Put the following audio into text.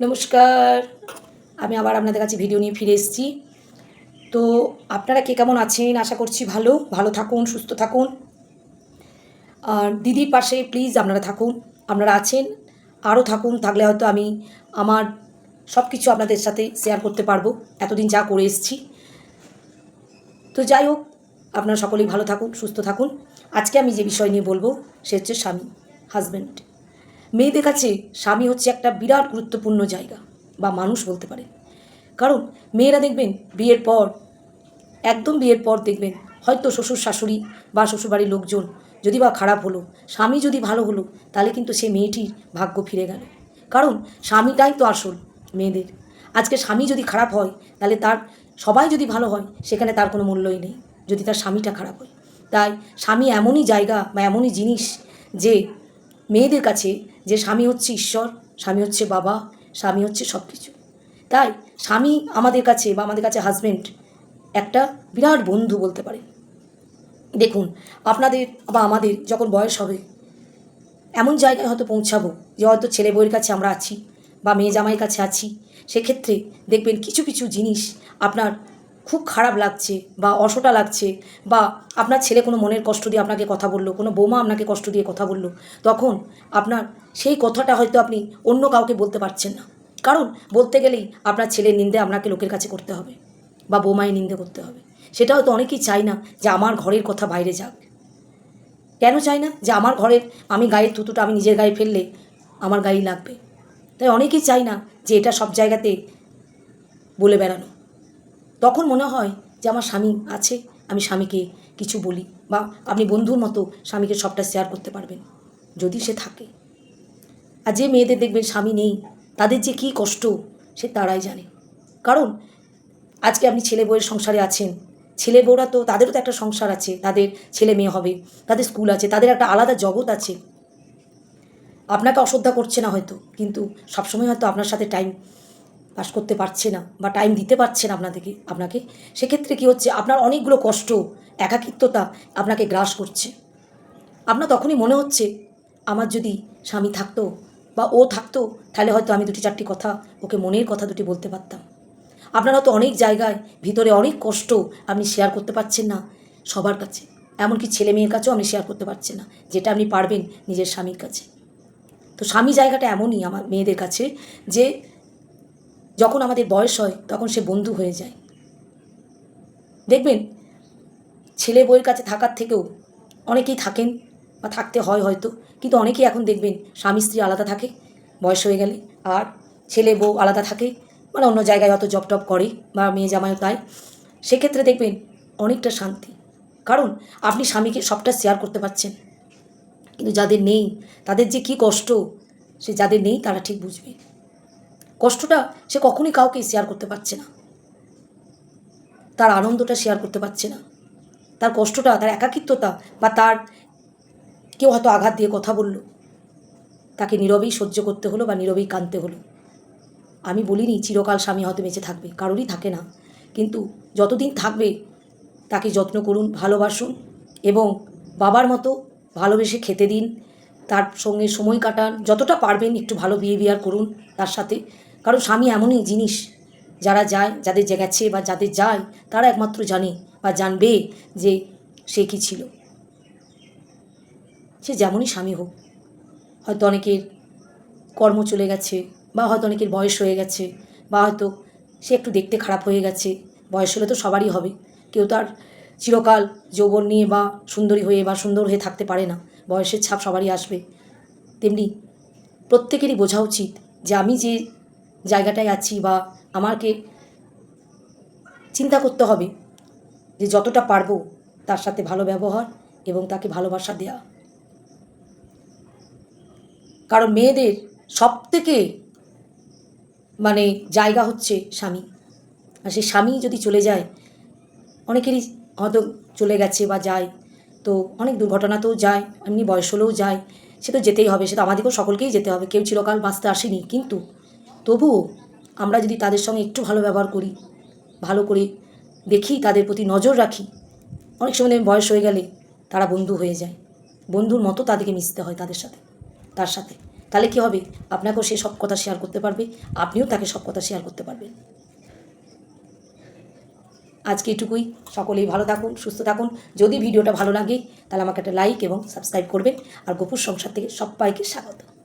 নমস্কার। আমি আবার আপনাদের কাছে ভিডিও নিয়ে ফিরে এসেছি। তো আপনারা কে কেমন আছেন? আশা করছি ভালো। ভালো থাকুন, সুস্থ থাকুন। আর দিদির পাশে প্লিজ আপনারা থাকুন। আপনারা আছেন, আরও থাকুন। থাকলে হয়তো আমি আমার সব কিছু আপনাদের সাথে শেয়ার করতে পারব। এতদিন যা করে এসেছি। তো যাই হোক, আপনারা সকলেই ভালো থাকুন, সুস্থ থাকুন। আজকে আমি যে বিষয় নিয়ে বলব, সে হচ্ছে স্বামী হাজব্যান্ড মেয়েদের কাছে স্বামী হচ্ছে একটা বিরাট গুরুত্বপূর্ণ জায়গা, বা মানুষ বলতে পারে। কারণ মেয়েরা দেখবেন বিয়ের পর, একদম বিয়ের পর দেখবেন হয়তো শ্বশুর শাশুড়ি বা শ্বশুরবাড়ির লোকজন যদি বা খারাপ হলো, স্বামী যদি ভালো হলো, তাহলে কিন্তু সে মেয়েটির ভাগ্য ফিরে গেল। কারণ স্বামীটাই তো আসল মেয়েদের। আজকে স্বামী যদি খারাপ হয়, তাহলে তার সবাই যদি ভালো হয়, সেখানে তার কোনো মূল্যই নেই। যদি তার স্বামীটা খারাপ হয়। তাই স্বামী এমনই জায়গা বা এমনই জিনিস যে মেয়েদের কাছে যে স্বামী হচ্ছে ঈশ্বর, স্বামী হচ্ছে বাবা, স্বামী হচ্ছে সব কিছু তাই স্বামী আমাদের কাছে বা আমাদের কাছে হাজব্যান্ড একটা বিরাট বন্ধু বলতে পারে। দেখুন, আপনাদের বা আমাদের যখন বয়স হবে, এমন জায়গায় হয়তো পৌঁছাবো যে হয়তো ছেলে বউয়ের কাছে আমরা আছি বা মেয়ে জামাইয়ের কাছে আছি। সেক্ষেত্রে দেখবেন কিছু কিছু জিনিস আপনার খুব খারাপ লাগছে বা অসটা লাগছে বা আপনার ছেলে কোনো মনের কষ্ট দিয়ে আপনাকে কথা বলল, কোনো বৌমা আপনাকে কষ্ট দিয়ে কথা বলল, তখন আপনার সেই কথাটা হয়তো আপনি অন্য কাউকে বলতে পারছেন না। কারণ বলতে গেলেই আপনার ছেলের নিন্দে আপনাকে লোকের কাছে করতে হবে বা বৌমায়ের নিন্দে করতে হবে। সেটা হয়তো অনেকেই চায় না যে আমার ঘরের কথা বাইরে যাক। কেন চাই না? যে আমার ঘরের আমি গায়ের থুতুটা আমি নিজের গায়ে ফেললে আমার গায়ে লাগবে। তাই অনেকেই চাই না যে এটা সব জায়গাতে বলে বেড়ানো। তখন মনে হয় যে আমার স্বামী আছে, আমি স্বামীকে কিছু বলি বা আপনি বন্ধুর মতো স্বামীকে সবটা শেয়ার করতে পারবেন, যদি সে থাকে। আর যে মেয়েদের দেখবেন স্বামী নেই, তাদের যে কী কষ্ট সে তারাই জানে। কারণ আজকে আপনি ছেলে বউয়ের সংসারে আছেন, ছেলে বউরা তো তাদেরও তো একটা সংসার আছে, তাদের ছেলে মেয়ে হবে, তাদের স্কুল আছে, তাদের একটা আলাদা জগৎ আছে। আপনাকে অশ্রদ্ধা করছে না হয়তো, কিন্তু সবসময় হয়তো আপনার সাথে টাইম পাস করতে পারছে না বা টাইম দিতে পারছে না আপনাদেরকে, আপনাকে, সেক্ষেত্রে কী হচ্ছে? আপনার অনেকগুলো কষ্ট, একাকিত্বতা আপনাকে গ্রাস করছে। আপনার তখনই মনে হচ্ছে, আমার যদি স্বামী থাকতো বা ও থাকতো, তাহলে হয়তো আমি দুটি চারটি কথা ওকে মনের কথা দুটি বলতে পারতাম। আপনারা তো অনেক জায়গায়, ভিতরে অনেক কষ্ট আপনি শেয়ার করতে পারছেন না সবার কাছে। এমনকি ছেলে মেয়ের কাছেও আপনি শেয়ার করতে পারছেন না, যেটা আপনি পারবেন নিজের স্বামীর কাছে। তো স্বামী জায়গাটা এমনই আমার মেয়েদের কাছে যে যখন আমাদের বয়স হয়, তখন সে বন্ধু হয়ে যায়। দেখবেন, ছেলে বউয়ের কাছে থাকার থেকেও অনেকেই থাকেন বা থাকতে হয় হয়তো, কিন্তু অনেকেই এখন দেখবেন স্বামী, স্ত্রী আলাদা থাকে, বয়স হয়ে গেলে, আর ছেলে বউ আলাদা থাকে মানে অন্য জায়গায় হয়তো জব টপ করে বা মেয়ে জামাইও তাই। সেক্ষেত্রে দেখবেন অনেকটা শান্তি। কারণ আপনি স্বামীকে সবটা শেয়ার করতে পারছেন, কিন্তু যাদের নেই, তাদের যে কী কষ্ট, সে যাদের নেই, তারা ঠিক বুঝবে। কষ্টটা সে কখনই কাউকে শেয়ার করতে পারছে না। তার আনন্দটা শেয়ার করতে পারছে না। তার কষ্টটা, তার একাকিত্বতা বা তার কেউ হয়তো আঘাত দিয়ে কথা বলল। তাকে নীরবেই সহ্য করতে হলো বা নীরবেই কাঁদতে হলো। আমি বলিনি, চিরকাল স্বামী হয়তো বেঁচে থাকবে, কারোরই থাকে না। কিন্তু যতদিন থাকবে, তাকে যত্ন করুন, ভালোবাসুন এবং বাবার মতো ভালোবেসে খেতে দিন। তার সঙ্গে সময় কাটান, যতটা পারবেন একটু ভালো বিহেভিয়ার করুন তার সাথে। কারণ স্বামী এমনই জিনিস। যারা যায়, যাদের গেছে বা যাদের যায়, তারা একমাত্র জানে বা জানবে যে সে কী ছিল। সে যেমনই স্বামী হোক। হয়তো অনেকের কর্ম চলে গেছে বা হয়তো অনেকের বয়স হয়ে গেছে বা হয়তো সে একটু দেখতে খারাপ হয়ে গেছে। বয়স হলে তো সবারই হবে। কেউ তার চিরকাল যৌবন নিয়ে বা সুন্দরী হয়ে বা সুন্দর হয়ে থাকতে পারে না। বয়সের ছাপ সবারই আসবে। তেমনি প্রত্যেকেরই বোঝা উচিত যে আমি যে জায়গাটায় আছি বা আমাকে চিন্তা করতে হবে যে যতটা পারব তার সাথে ভালো ব্যবহার এবং তাকে ভালোবাসা দেয়া। কারণ মেয়েদের সব থেকে মানে জায়গা হচ্ছে স্বামী। আর সেই স্বামী যদি চলে যায়, অনেকেরই হয়তো চলে গেছে বা যায়, তো অনেক দুর্ঘটনাতেও যায়, এমনি বয়স হলেও যায়, সে তো যেতেই হবে, সে তো আমাদেরকেও সকলকেই যেতে হবে, কেউ চিরকাল বাঁচতে আসেনি, কিন্তু তবুও আমরা যদি তাদের সঙ্গে একটু ভালো ব্যবহার করি, ভালো করে দেখি, তাদের প্রতি নজর রাখি, অনেক সময় বয়স হয়ে গেলে তারা বন্ধু হয়ে যায়। বন্ধুর মতো তাদেরকে মিশতে হয় তাদের সাথে, তার সাথে। তাহলে কি হবে? আপনাকেও সে সব কথা শেয়ার করতে পারবে, আপনিও তাকে সব কথা শেয়ার করতে পারবেন। আজকে এটুকুই। সকলেই ভালো থাকুন, সুস্থ থাকুন। যদি ভিডিওটা ভালো লাগে, তাহলে আমাকে একটা লাইক এবং সাবস্ক্রাইব করবেন। আর গোপুর সংসার থেকে সব সবাইকে স্বাগত।